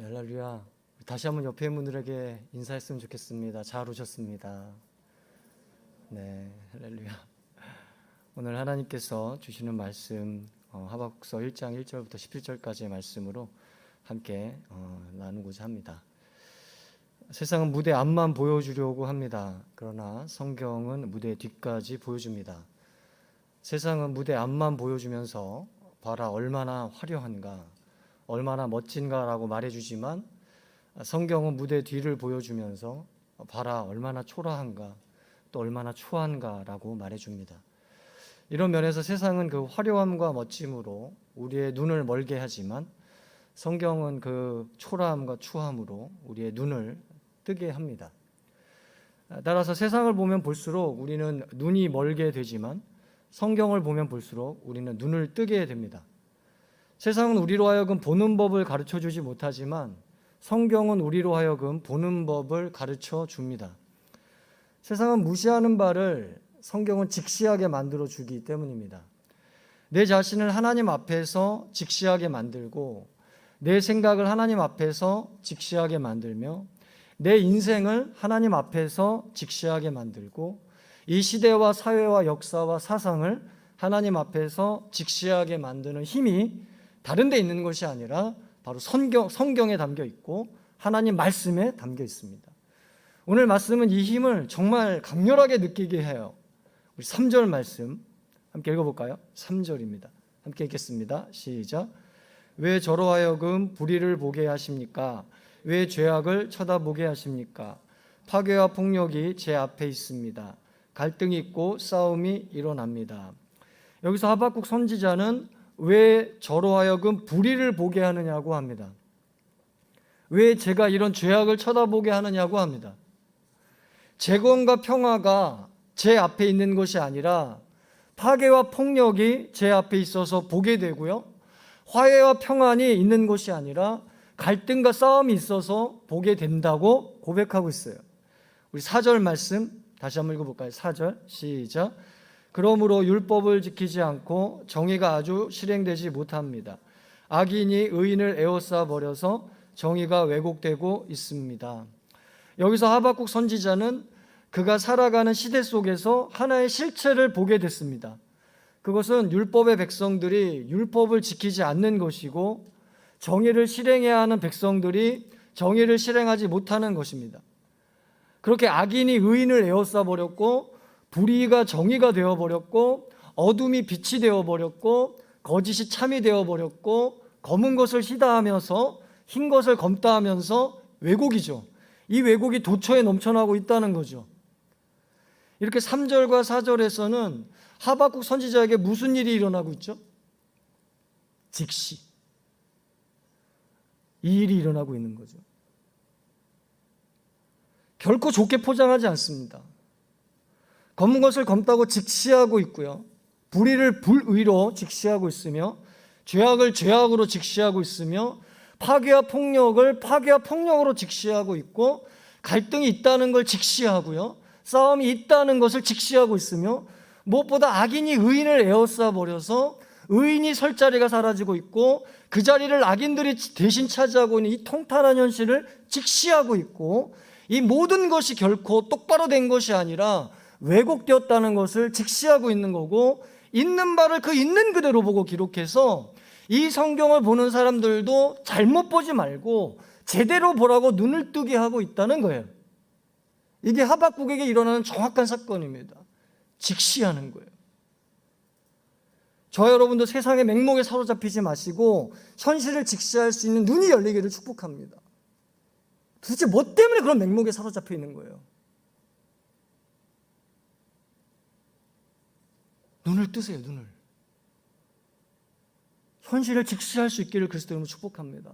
할렐루야. 다시 한번 옆에 분들에게 인사했으면 좋겠습니다. 잘 오셨습니다. 네, 할렐루야. 오늘 하나님께서 주시는 말씀 어, 하박국서 1장 1절부터 17절까지의 말씀으로 함께 어, 나누고자 합니다. 세상은 무대 앞만 보여주려고 합니다. 그러나 성경은 무대 뒤까지 보여줍니다. 세상은 무대 앞만 보여주면서 봐라 얼마나 화려한가, 얼마나 멋진가라고 말해주지만 성경은 무대 뒤를 보여주면서 봐라 얼마나 초라한가, 또 얼마나 추한가라고 말해줍니다. 이런 면에서 세상은 그 화려함과 멋짐으로 우리의 눈을 멀게 하지만 성경은 그 초라함과 추함으로 우리의 눈을 뜨게 합니다. 따라서 세상을 보면 볼수록 우리는 눈이 멀게 되지만 성경을 보면 볼수록 우리는 눈을 뜨게 됩니다. 세상은 우리로 하여금 보는 법을 가르쳐 주지 못하지만 성경은 우리로 하여금 보는 법을 가르쳐 줍니다. 세상은 무시하는 바를 성경은 직시하게 만들어 주기 때문입니다. 내 자신을 하나님 앞에서 직시하게 만들고 내 생각을 하나님 앞에서 직시하게 만들며 내 인생을 하나님 앞에서 직시하게 만들고 이 시대와 사회와 역사와 사상을 하나님 앞에서 직시하게 만드는 힘이 다른 데 있는 것이 아니라 바로 성경, 성경에 담겨 있고 하나님 말씀에 담겨 있습니다. 오늘 말씀은 이 힘을 정말 강렬하게 느끼게 해요. 우리 3절 말씀 함께 읽어볼까요? 3절입니다. 함께 읽겠습니다. 시작. 왜 저로 하여금 불의를 보게 하십니까? 왜 죄악을 쳐다보게 하십니까? 파괴와 폭력이 제 앞에 있습니다. 갈등이 있고 싸움이 일어납니다. 여기서 하박국 선지자는 왜 저로 하여금 불의를 보게 하느냐고 합니다. 왜 제가 이런 죄악을 쳐다보게 하느냐고 합니다. 재건과 평화가 제 앞에 있는 것이 아니라 파괴와 폭력이 제 앞에 있어서 보게 되고요. 화해와 평안이 있는 것이 아니라 갈등과 싸움이 있어서 보게 된다고 고백하고 있어요. 우리 4절 말씀 다시 한번 읽어볼까요? 4절 시작. 그러므로 율법을 지키지 않고 정의가 아주 실행되지 못합니다. 악인이 의인을 에워싸 버려서 정의가 왜곡되고 있습니다. 여기서 하박국 선지자는 그가 살아가는 시대 속에서 하나의 실체를 보게 됐습니다. 그것은 율법의 백성들이 율법을 지키지 않는 것이고 정의를 실행해야 하는 백성들이 정의를 실행하지 못하는 것입니다. 그렇게 악인이 의인을 에워싸 버렸고 불의가 정의가 되어 버렸고 어둠이 빛이 되어 버렸고 거짓이 참이 되어 버렸고 검은 것을 희다하면서 흰 것을 검다하면서 왜곡이죠. 이 왜곡이 도처에 넘쳐나고 있다는 거죠. 이렇게 3절과 4절에서는 하박국 선지자에게 무슨 일이 일어나고 있죠? 즉시 이 일이 일어나고 있는 거죠. 결코 좋게 포장하지 않습니다. 검은 것을 검다고 직시하고 있고요. 불의를 불의로 직시하고 있으며 죄악을 죄악으로 직시하고 있으며 파괴와 폭력을 파괴와 폭력으로 직시하고 있고 갈등이 있다는 걸 직시하고요. 싸움이 있다는 것을 직시하고 있으며 무엇보다 악인이 의인을 에워싸 버려서 의인이 설 자리가 사라지고 있고 그 자리를 악인들이 대신 차지하고 있는 이 통탄한 현실을 직시하고 있고 이 모든 것이 결코 똑바로 된 것이 아니라 왜곡되었다는 것을 직시하고 있는 거고 있는 바를 그 있는 그대로 보고 기록해서 이 성경을 보는 사람들도 잘못 보지 말고 제대로 보라고 눈을 뜨게 하고 있다는 거예요. 이게 하박국에게 일어나는 정확한 사건입니다. 직시하는 거예요. 저 여러분도 세상의 맹목에 사로잡히지 마시고 현실을 직시할 수 있는 눈이 열리기를 축복합니다. 도대체 뭐 때문에 그런 맹목에 사로잡혀 있는 거예요? 눈을 뜨세요, 눈을. 현실을 직시할 수 있기를 그리스도로 축복합니다.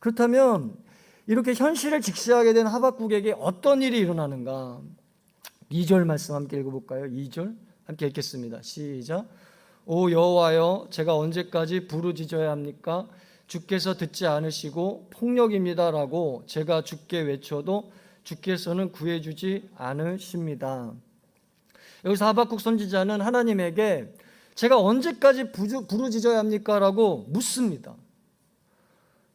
그렇다면 이렇게 현실을 직시하게 된 하박국에게 어떤 일이 일어나는가? 2절 말씀 함께 읽어볼까요? 2절 함께 읽겠습니다. 시작. 오 여호와여, 제가 언제까지 부르짖어야 합니까? 주께서 듣지 않으시고 폭력입니다라고 제가 주께 외쳐도 주께서는 구해주지 않으십니다. 여기서 하박국 선지자는 하나님에게 제가 언제까지 부르짖어야 합니까? 라고 묻습니다.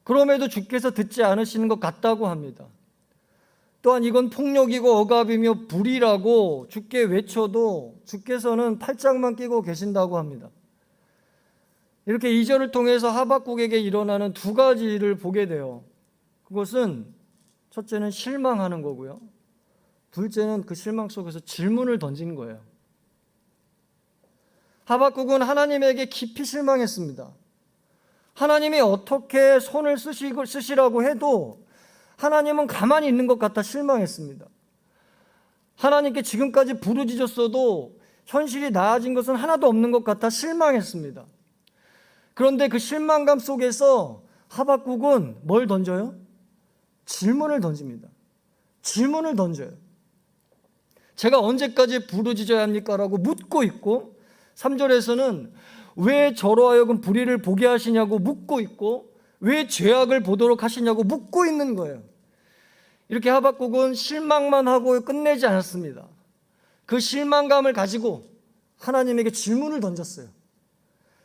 그럼에도 주께서 듣지 않으시는 것 같다고 합니다. 또한 이건 폭력이고 억압이며 불이라고 주께 외쳐도 주께서는 팔짱만 끼고 계신다고 합니다. 이렇게 이절을 통해서 하박국에게 일어나는 두 가지를 보게 돼요. 그것은 첫째는 실망하는 거고요. 둘째는 그 실망 속에서 질문을 던지는 거예요. 하박국은 하나님에게 깊이 실망했습니다. 하나님이 어떻게 손을 쓰시고, 쓰시라고 해도 하나님은 가만히 있는 것 같아 실망했습니다. 하나님께 지금까지 부르짖었어도 현실이 나아진 것은 하나도 없는 것 같아 실망했습니다. 그런데 그 실망감 속에서 하박국은 뭘 던져요? 질문을 던집니다. 질문을 던져요. 제가 언제까지 부르짖어야 합니까? 라고 묻고 있고 3절에서는 왜 저로 하여금 불의를 보게 하시냐고 묻고 있고 왜 죄악을 보도록 하시냐고 묻고 있는 거예요. 이렇게 하박국은 실망만 하고 끝내지 않았습니다. 그 실망감을 가지고 하나님에게 질문을 던졌어요.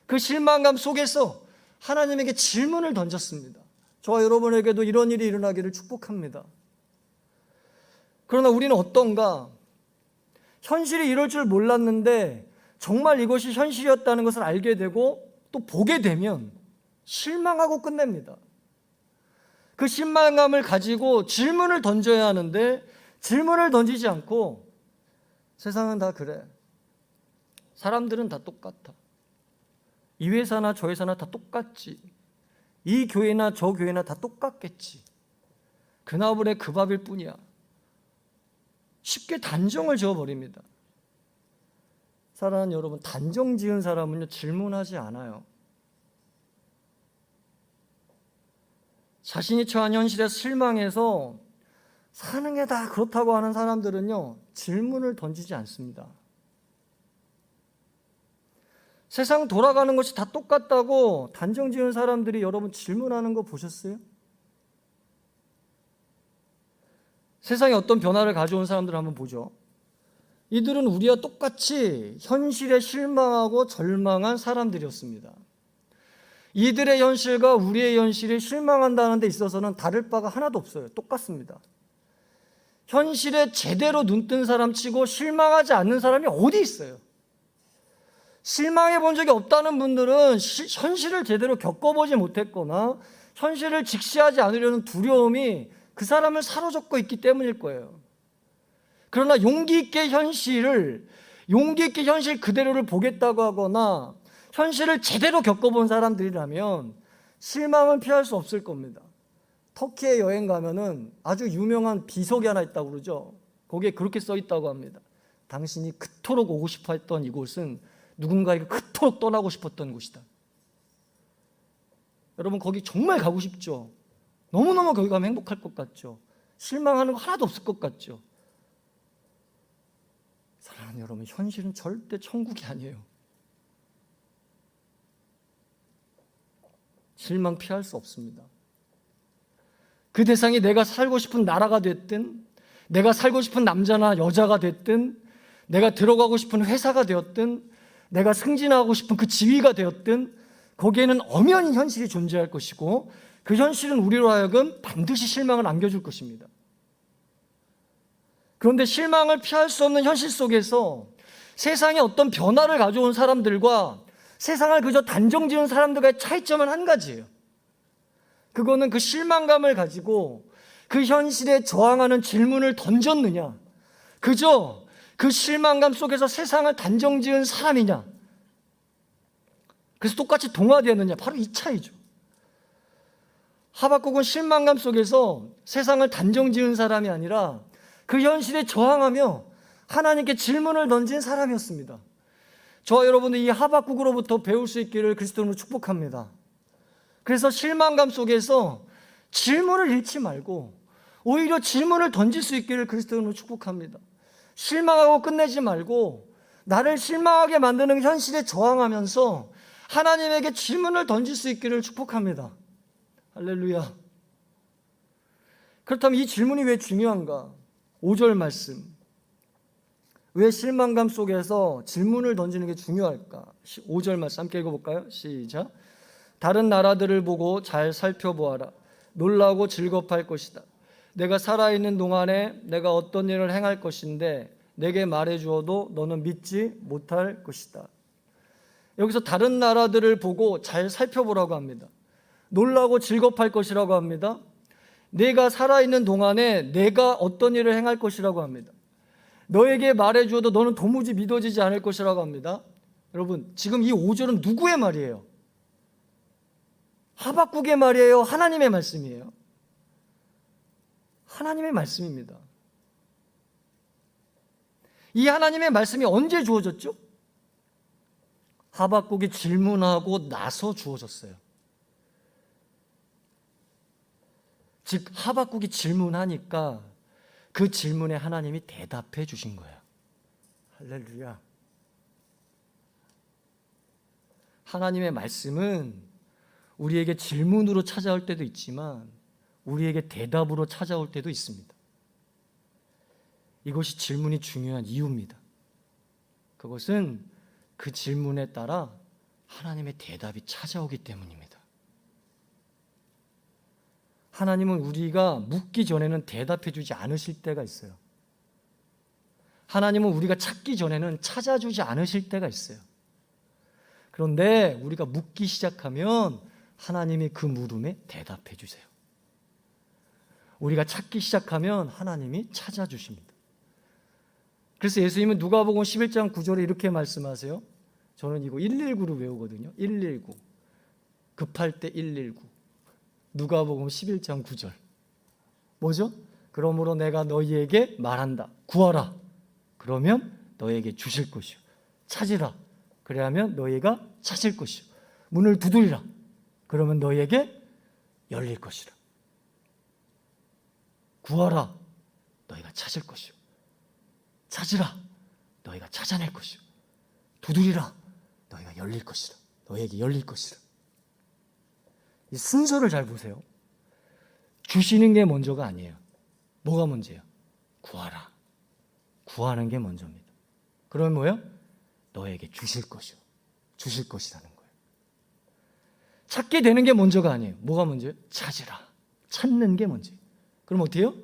그 실망감 속에서 하나님에게 질문을 던졌습니다. 저와 여러분에게도 이런 일이 일어나기를 축복합니다. 그러나 우리는 어떤가? 현실이 이럴 줄 몰랐는데 정말 이것이 현실이었다는 것을 알게 되고 또 보게 되면 실망하고 끝냅니다. 그 실망감을 가지고 질문을 던져야 하는데 질문을 던지지 않고 세상은 다 그래. 사람들은 다 똑같아. 이 회사나 저 회사나 다 똑같지. 이 교회나 저 교회나 다 똑같겠지. 그나물의 그 밥일 뿐이야. 쉽게 단정을 지어버립니다. 사랑하는 여러분, 단정 지은 사람은요, 질문하지 않아요. 자신이 처한 현실에 실망해서 사는 게 다 그렇다고 하는 사람들은요, 질문을 던지지 않습니다. 세상 돌아가는 것이 다 똑같다고 단정 지은 사람들이 여러분 질문하는 거 보셨어요? 세상에 어떤 변화를 가져온 사람들을 한번 보죠. 이들은 우리와 똑같이 현실에 실망하고 절망한 사람들이었습니다. 이들의 현실과 우리의 현실이 실망한다는 데 있어서는 다를 바가 하나도 없어요. 똑같습니다. 현실에 제대로 눈 뜬 사람 치고 실망하지 않는 사람이 어디 있어요? 실망해 본 적이 없다는 분들은 시, 현실을 제대로 겪어보지 못했거나 현실을 직시하지 않으려는 두려움이 그 사람을 사로잡고 있기 때문일 거예요. 그러나 용기 있게 현실을 용기 있게 현실 그대로를 보겠다고 하거나 현실을 제대로 겪어본 사람들이라면 실망은 피할 수 없을 겁니다. 터키에 여행 가면은 아주 유명한 비석이 하나 있다고 그러죠. 거기에 그렇게 써 있다고 합니다. 당신이 그토록 오고 싶어 했던 이곳은 누군가에게 그토록 떠나고 싶었던 곳이다. 여러분 거기 정말 가고 싶죠? 너무너무 거기 가면 행복할 것 같죠? 실망하는 거 하나도 없을 것 같죠? 사랑하는 여러분, 현실은 절대 천국이 아니에요. 실망 피할 수 없습니다. 그 대상이 내가 살고 싶은 나라가 됐든, 내가 살고 싶은 남자나 여자가 됐든, 내가 들어가고 싶은 회사가 되었든, 내가 승진하고 싶은 그 지위가 되었든, 거기에는 엄연히 현실이 존재할 것이고, 그 현실은 우리로 하여금 반드시 실망을 안겨줄 것입니다. 그런데 실망을 피할 수 없는 현실 속에서 세상에 어떤 변화를 가져온 사람들과 세상을 그저 단정 지은 사람들과의 차이점은 한 가지예요. 그거는 그 실망감을 가지고 그 현실에 저항하는 질문을 던졌느냐, 그저 그 실망감 속에서 세상을 단정 지은 사람이냐, 그래서 똑같이 동화되었느냐, 바로 이 차이죠. 하박국은 실망감 속에서 세상을 단정 지은 사람이 아니라 그 현실에 저항하며 하나님께 질문을 던진 사람이었습니다. 저와 여러분들 이 하박국으로부터 배울 수 있기를 그리스도로 축복합니다. 그래서 실망감 속에서 질문을 잃지 말고 오히려 질문을 던질 수 있기를 그리스도로 축복합니다. 실망하고 끝내지 말고 나를 실망하게 만드는 현실에 저항하면서 하나님에게 질문을 던질 수 있기를 축복합니다. 할렐루야. 그렇다면 이 질문이 왜 중요한가? 5절 말씀. 왜 실망감 속에서 질문을 던지는 게 중요할까? 5절 말씀 함께 읽어볼까요? 시작. 다른 나라들을 보고 잘 살펴보아라. 놀라고 즐겁할 것이다. 내가 살아있는 동안에 내가 어떤 일을 행할 것인데 내게 말해 주어도 너는 믿지 못할 것이다. 여기서 다른 나라들을 보고 잘 살펴보라고 합니다. 놀라고 즐겁할 것이라고 합니다. 내가 살아있는 동안에 내가 어떤 일을 행할 것이라고 합니다. 너에게 말해 주어도 너는 도무지 믿어지지 않을 것이라고 합니다. 여러분, 지금 이 5절은 누구의 말이에요? 하박국의 말이에요? 하나님의 말씀이에요? 하나님의 말씀입니다. 이 하나님의 말씀이 언제 주어졌죠? 하박국이 질문하고 나서 주어졌어요. 즉 하박국이 질문하니까 그 질문에 하나님이 대답해 주신 거예요. 할렐루야. 하나님의 말씀은 우리에게 질문으로 찾아올 때도 있지만 우리에게 대답으로 찾아올 때도 있습니다. 이것이 질문이 중요한 이유입니다. 그것은 그 질문에 따라 하나님의 대답이 찾아오기 때문입니다. 하나님은 우리가 묻기 전에는 대답해 주지 않으실 때가 있어요. 하나님은 우리가 찾기 전에는 찾아주지 않으실 때가 있어요. 그런데 우리가 묻기 시작하면 하나님이 그 물음에 대답해 주세요. 우리가 찾기 시작하면 하나님이 찾아주십니다. 그래서 예수님은 누가복음 11장 9절에 이렇게 말씀하세요. 저는 이거 119를 외우거든요. 119. 급할 때 119. 누가복음 11장 9절. 뭐죠? 그러므로 내가 너희에게 말한다. 구하라. 그러면 너에게 주실 것이요. 찾으라. 그래야면 너희가 찾을 것이요. 문을 두드리라. 그러면 너희에게 열릴 것이라. 구하라. 너희가 찾을 것이요. 찾으라. 너희가 찾아낼 것이요. 두드리라. 너희가 열릴 것이라. 너희에게 열릴 것이라. 이 순서를 잘 보세요. 주시는 게 먼저가 아니에요. 뭐가 먼저예요? 구하라. 구하는 게 먼저입니다. 그러면 뭐예요? 너에게 주실 것이요. 주실 것이라는 거예요. 찾게 되는 게 먼저가 아니에요. 뭐가 먼저예요? 찾으라. 찾는 게 먼저예요. 그럼 해요?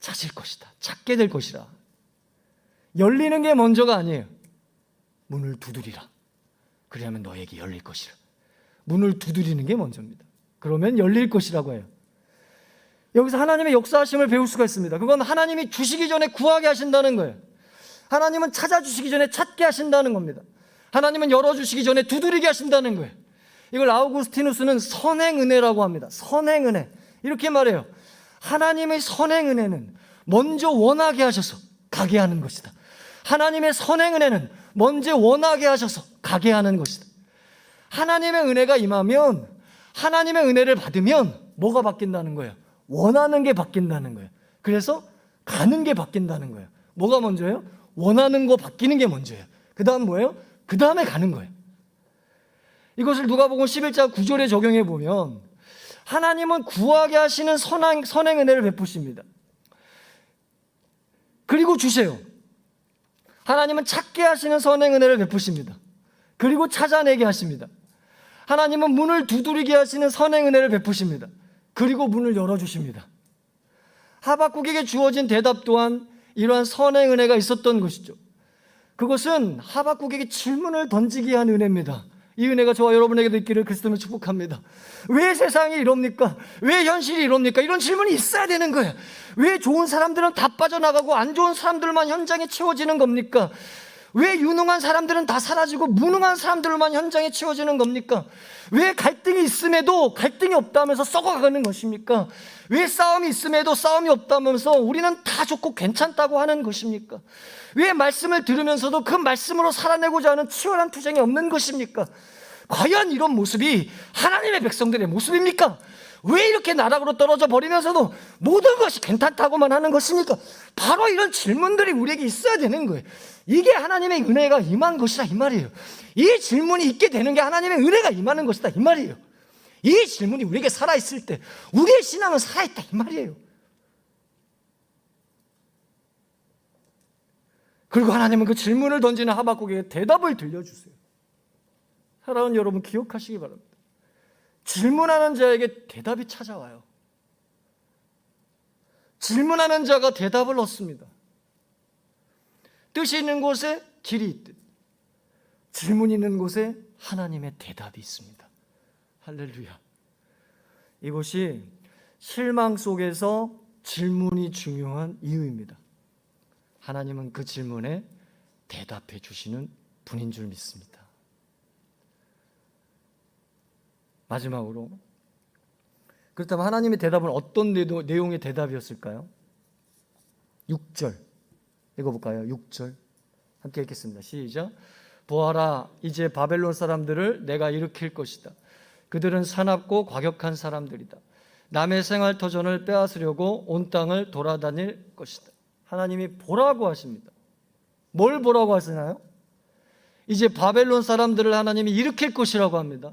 찾을 것이다. 찾게 될 것이라. 열리는 게 먼저가 아니에요. 문을 두드리라. 그리하면 너에게 열릴 것이라. 문을 두드리는 게 먼저입니다. 그러면 열릴 것이라고 해요. 여기서 하나님의 역사하심을 배울 수가 있습니다. 그건 하나님이 주시기 전에 구하게 하신다는 거예요. 하나님은 찾아주시기 전에 찾게 하신다는 겁니다. 하나님은 열어주시기 전에 두드리게 하신다는 거예요. 이걸 아우구스티누스는 선행은혜라고 합니다. 선행은혜. 이렇게 말해요. 하나님의 선행은혜는 먼저 원하게 하셔서 가게 하는 것이다. 하나님의 선행은혜는 먼저 원하게 하셔서 가게 하는 것이다. 하나님의 은혜가 임하면 하나님의 은혜를 받으면 뭐가 바뀐다는 거예요? 원하는 게 바뀐다는 거예요. 그래서 가는 게 바뀐다는 거예요. 뭐가 먼저예요? 원하는 거 바뀌는 게 먼저예요. 그 다음 뭐예요? 그 다음에 가는 거예요. 이것을 누가복음 11장 9절에 적용해 보면 하나님은 구하게 하시는 선행, 선행 은혜를 베푸십니다. 그리고 주세요. 하나님은 찾게 하시는 선행 은혜를 베푸십니다. 그리고 찾아내게 하십니다. 하나님은 문을 두드리게 하시는 선행 은혜를 베푸십니다. 그리고 문을 열어주십니다. 하박국에게 주어진 대답 또한 이러한 선행 은혜가 있었던 것이죠. 그것은 하박국에게 질문을 던지게 한 은혜입니다. 이 은혜가 저와 여러분에게도 있기를 그리스도로 축복합니다. 왜 세상이 이럽니까? 왜 현실이 이럽니까? 이런 질문이 있어야 되는 거예요. 왜 좋은 사람들은 다 빠져나가고 안 좋은 사람들만 현장에 채워지는 겁니까? 왜 유능한 사람들은 다 사라지고 무능한 사람들만 현장에 채워지는 겁니까? 왜 갈등이 있음에도 갈등이 없다면서 썩어가는 것입니까? 왜 싸움이 있음에도 싸움이 없다면서 우리는 다 좋고 괜찮다고 하는 것입니까? 왜 말씀을 들으면서도 그 말씀으로 살아내고자 하는 치열한 투쟁이 없는 것입니까? 과연 이런 모습이 하나님의 백성들의 모습입니까? 왜 이렇게 나락으로 떨어져 버리면서도 모든 것이 괜찮다고만 하는 것입니까? 바로 이런 질문들이 우리에게 있어야 되는 거예요. 이게 하나님의 은혜가 임한 것이다 이 말이에요. 이 질문이 있게 되는 게 하나님의 은혜가 임하는 것이다 이 말이에요. 이 질문이 우리에게 살아 있을 때 우리의 신앙은 살아 있다 이 말이에요. 그리고 하나님은 그 질문을 던지는 하박국에게 대답을 들려주세요. 사랑하는 여러분 기억하시기 바랍니다. 질문하는 자에게 대답이 찾아와요. 질문하는 자가 대답을 얻습니다. 뜻이 있는 곳에 길이 있듯 질문 있는 곳에 하나님의 대답이 있습니다. 할렐루야. 이것이 실망 속에서 질문이 중요한 이유입니다. 하나님은 그 질문에 대답해 주시는 분인 줄 믿습니다. 마지막으로 그렇다면 하나님의 대답은 어떤 내용의 대답이었을까요? 6절 읽어볼까요? 6절 함께 읽겠습니다. 시작 보아라 이제 바벨론 사람들을 내가 일으킬 것이다. 그들은 사납고 과격한 사람들이다. 남의 생활 터전을 빼앗으려고 온 땅을 돌아다닐 것이다. 하나님이 보라고 하십니다. 뭘 보라고 하시나요? 이제 바벨론 사람들을 하나님이 일으킬 것이라고 합니다.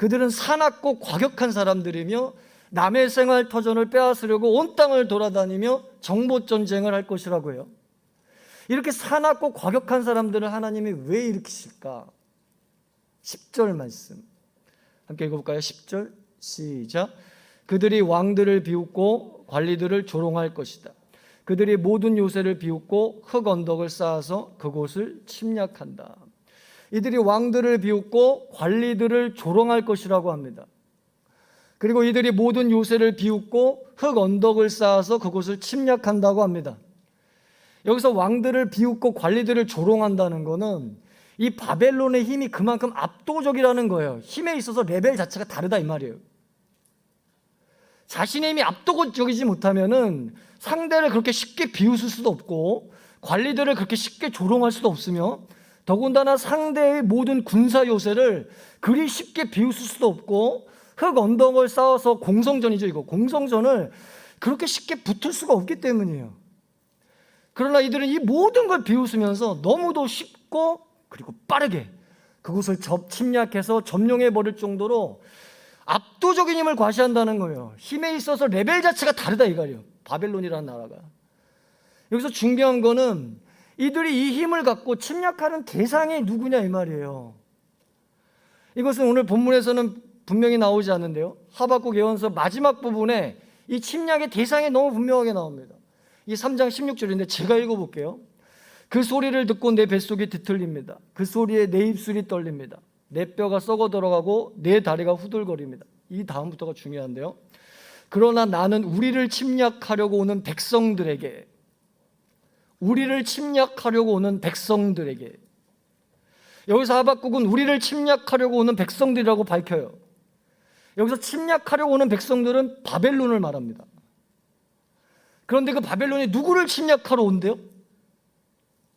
그들은 사납고 과격한 사람들이며 남의 생활 터전을 빼앗으려고 온 땅을 돌아다니며 정보 전쟁을 할 것이라고 해요. 이렇게 사납고 과격한 사람들을 하나님이 왜 일으키실까? 10절 말씀. 함께 읽어볼까요? 10절 시작. 그들이 왕들을 비웃고 관리들을 조롱할 것이다. 그들이 모든 요새를 비웃고 흙 언덕을 쌓아서 그곳을 침략한다. 이들이 왕들을 비웃고 관리들을 조롱할 것이라고 합니다. 그리고 이들이 모든 요새를 비웃고 흙 언덕을 쌓아서 그곳을 침략한다고 합니다. 여기서 왕들을 비웃고 관리들을 조롱한다는 것은 이 바벨론의 힘이 그만큼 압도적이라는 거예요. 힘에 있어서 레벨 자체가 다르다 이 말이에요. 자신의 힘이 압도적이지 못하면은 상대를 그렇게 쉽게 비웃을 수도 없고 관리들을 그렇게 쉽게 조롱할 수도 없으며 더군다나 상대의 모든 군사 요새를 그리 쉽게 비웃을 수도 없고 흙 언덕을 쌓아서 공성전이죠 이거 공성전을 그렇게 쉽게 붙을 수가 없기 때문이에요. 그러나 이들은 이 모든 걸 비웃으면서 너무도 쉽고 그리고 빠르게 그곳을 접 침략해서 점령해 버릴 정도로 압도적인 힘을 과시한다는 거예요. 힘에 있어서 레벨 자체가 다르다 이거예요. 바벨론이라는 나라가. 여기서 중요한 거는 이들이 이 힘을 갖고 침략하는 대상이 누구냐 이 말이에요. 이것은 오늘 본문에서는 분명히 나오지 않는데요. 하박국 예언서 마지막 부분에 이 침략의 대상이 너무 분명하게 나옵니다. 이 3장 16절인데 제가 읽어볼게요. 그 소리를 듣고 내 뱃속이 뒤틀립니다. 그 소리에 내 입술이 떨립니다. 내 뼈가 썩어 들어가고 내 다리가 후들거립니다. 이 다음부터가 중요한데요. 그러나 나는 우리를 침략하려고 오는 백성들에게 우리를 침략하려고 오는 백성들에게 여기서 하박국은 우리를 침략하려고 오는 백성들이라고 밝혀요. 여기서 침략하려고 오는 백성들은 바벨론을 말합니다. 그런데 그 바벨론이 누구를 침략하러 온대요?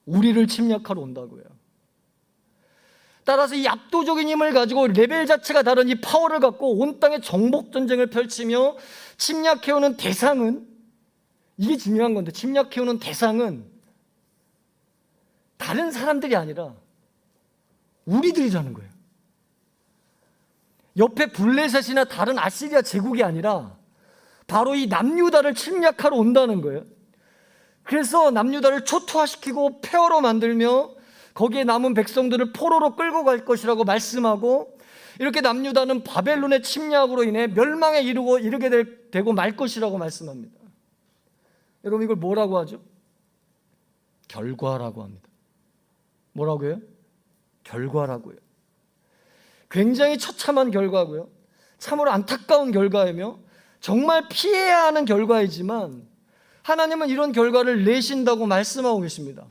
우리를 침략하러 온다고요. 따라서 이 압도적인 힘을 가지고 레벨 자체가 다른 이 파워를 갖고 온 땅에 정복 전쟁을 펼치며 침략해오는 대상은 이게 중요한 건데 침략해오는 대상은 다른 사람들이 아니라 우리들이라는 거예요. 옆에 블레셋이나 다른 아시리아 제국이 아니라 바로 이 남유다를 침략하러 온다는 거예요. 그래서 남유다를 초토화시키고 폐허로 만들며 거기에 남은 백성들을 포로로 끌고 갈 것이라고 말씀하고 이렇게 남유다는 바벨론의 침략으로 인해 멸망에 이르고 이르게 될, 되고 말 것이라고 말씀합니다. 여러분 이걸 뭐라고 하죠? 결과라고 합니다. 뭐라고요? 결과라고요. 굉장히 처참한 결과고요. 참으로 안타까운 결과이며 정말 피해야 하는 결과이지만 하나님은 이런 결과를 내신다고 말씀하고 계십니다.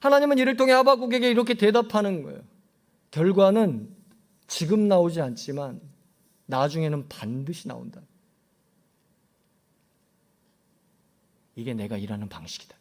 하나님은 이를 통해 하박국에게 이렇게 대답하는 거예요. 결과는 지금 나오지 않지만 나중에는 반드시 나온다. 이게 내가 일하는 방식이다.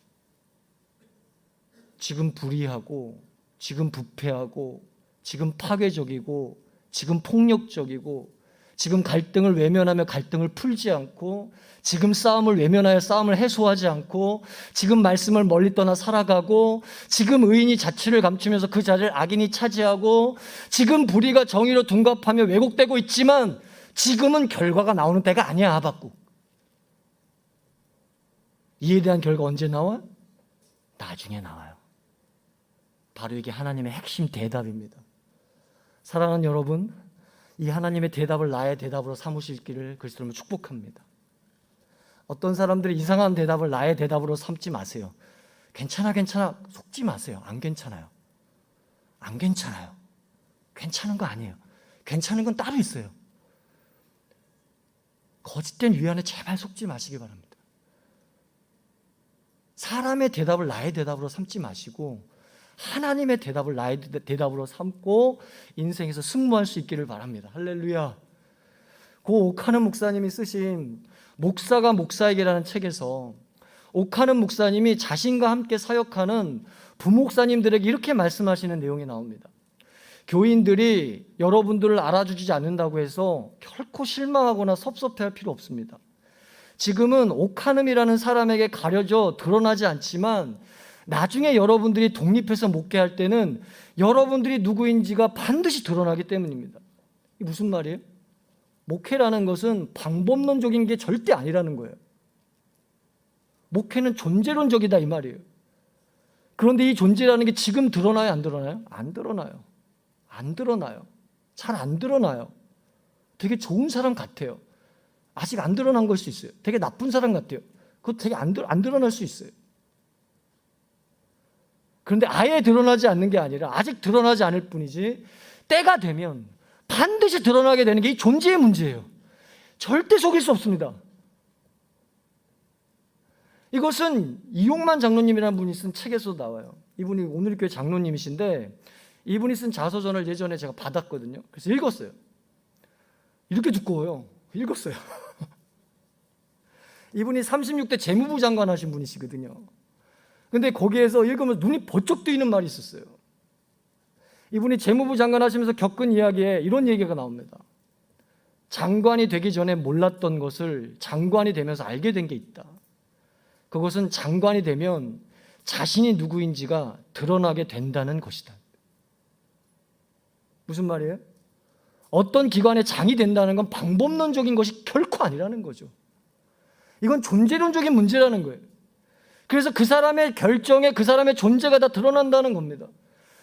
지금 불의하고 지금 부패하고 지금 파괴적이고 지금 폭력적이고 지금 갈등을 외면하며 갈등을 풀지 않고 지금 싸움을 외면하여 싸움을 해소하지 않고 지금 말씀을 멀리 떠나 살아가고 지금 의인이 자취를 감추면서 그 자리를 악인이 차지하고 지금 불의가 정의로 둔갑하며 왜곡되고 있지만 지금은 결과가 나오는 때가 아니야 하박국 이에 대한 결과 언제 나와? 나중에 나와요 바로 이게 하나님의 핵심 대답입니다 사랑하는 여러분 이 하나님의 대답을 나의 대답으로 삼으실 길을 그리스도로 축복합니다. 어떤 사람들이 이상한 대답을 나의 대답으로 삼지 마세요. 괜찮아, 괜찮아. 속지 마세요. 안 괜찮아요. 안 괜찮아요. 괜찮은 거 아니에요. 괜찮은 건 따로 있어요. 거짓된 위안에 제발 속지 마시기 바랍니다. 사람의 대답을 나의 대답으로 삼지 마시고 하나님의 대답을 나의 대답으로 삼고 인생에서 승부할 수 있기를 바랍니다. 할렐루야. 고 옥하는 목사님이 쓰신 목사가 목사에게라는 책에서 옥하는 목사님이 자신과 함께 사역하는 부목사님들에게 이렇게 말씀하시는 내용이 나옵니다. 교인들이 여러분들을 알아주지 않는다고 해서 결코 실망하거나 섭섭해할 필요 없습니다. 지금은 옥하눔이라는 사람에게 가려져 드러나지 않지만 나중에 여러분들이 독립해서 목회할 때는 여러분들이 누구인지가 반드시 드러나기 때문입니다. 무슨 말이에요? 목회라는 것은 방법론적인 게 절대 아니라는 거예요. 목회는 존재론적이다 이 말이에요. 그런데 이 존재라는 게 지금 드러나요, 안 드러나요? 안 드러나요. 안 드러나요. 잘 안 드러나요. 되게 좋은 사람 같아요. 아직 안 드러난 걸 수 있어요. 되게 나쁜 사람 같아요. 그거 되게 안, 드, 안 드러날 수 있어요. 그런데 아예 드러나지 않는 게 아니라 아직 드러나지 않을 뿐이지 때가 되면 반드시 드러나게 되는 게 이 존재의 문제예요. 절대 속일 수 없습니다. 이것은 이용만 장로님이라는 분이 쓴 책에서 나와요. 이분이 오늘 교회 장로님이신데 이분이 쓴 자서전을 예전에 제가 받았거든요. 그래서 읽었어요. 이렇게 두꺼워요. 읽었어요. 이분이 36대 재무부 장관 하신 분이시거든요. 근데 거기에서 읽으면 눈이 번쩍 뜨이는 말이 있었어요. 이분이 재무부 장관 하시면서 겪은 이야기에 이런 얘기가 나옵니다. 장관이 되기 전에 몰랐던 것을 장관이 되면서 알게 된 게 있다. 그것은 장관이 되면 자신이 누구인지가 드러나게 된다는 것이다. 무슨 말이에요? 어떤 기관의 장이 된다는 건 방법론적인 것이 결코 아니라는 거죠. 이건 존재론적인 문제라는 거예요. 그래서 그 사람의 결정에 그 사람의 존재가 다 드러난다는 겁니다.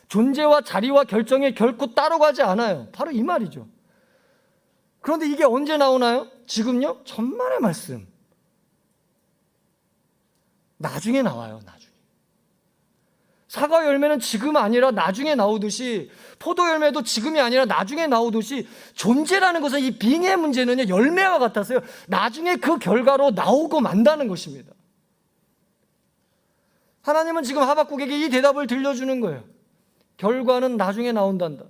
존재와 자리와 결정에 결코 따라가지 않아요. 바로 이 말이죠. 그런데 이게 언제 나오나요? 지금요? 천만의 말씀. 나중에 나와요, 나중에. 사과 열매는 지금 아니라 나중에 나오듯이 포도 열매도 지금이 아니라 나중에 나오듯이 존재라는 것은 이 빙의 문제는 열매와 같아서요. 나중에 그 결과로 나오고 만다는 것입니다. 하나님은 지금 하박국에게 이 대답을 들려주는 거예요. 결과는 나중에 나온단다.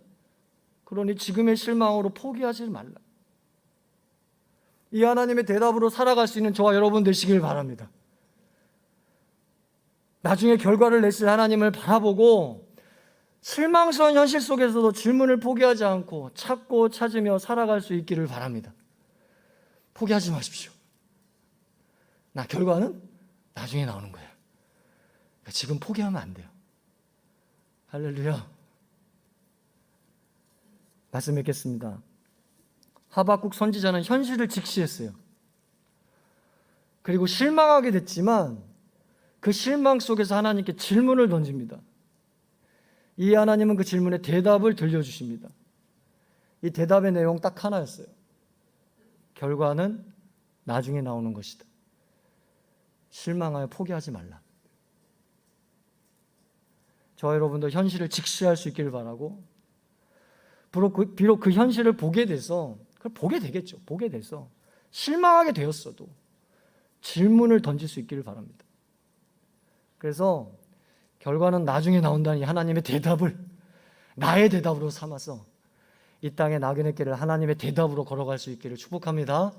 그러니 지금의 실망으로 포기하지 말라. 이 하나님의 대답으로 살아갈 수 있는 저와 여러분 되시길 바랍니다. 나중에 결과를 내실 하나님을 바라보고 실망스러운 현실 속에서도 질문을 포기하지 않고 찾고 찾으며 살아갈 수 있기를 바랍니다. 포기하지 마십시오. 나 결과는 나중에 나오는 거예요. 그러니까 지금 포기하면 안 돼요. 할렐루야. 말씀 뵙겠습니다. 하박국 선지자는 현실을 직시했어요. 그리고 실망하게 됐지만 그 실망 속에서 하나님께 질문을 던집니다. 이 하나님은 그 질문에 대답을 들려주십니다. 이 대답의 내용 딱 하나였어요. 결과는 나중에 나오는 것이다. 실망하여 포기하지 말라. 저와 여러분도 현실을 직시할 수 있기를 바라고 비록 그, 비록 그 현실을 보게 돼서 그걸 보게 되겠죠. 보게 돼서 실망하게 되었어도 질문을 던질 수 있기를 바랍니다. 그래서 결과는 나중에 나온다는 이 하나님의 대답을 나의 대답으로 삼아서 이 땅의 낙연의 길을 하나님의 대답으로 걸어갈 수 있기를 축복합니다.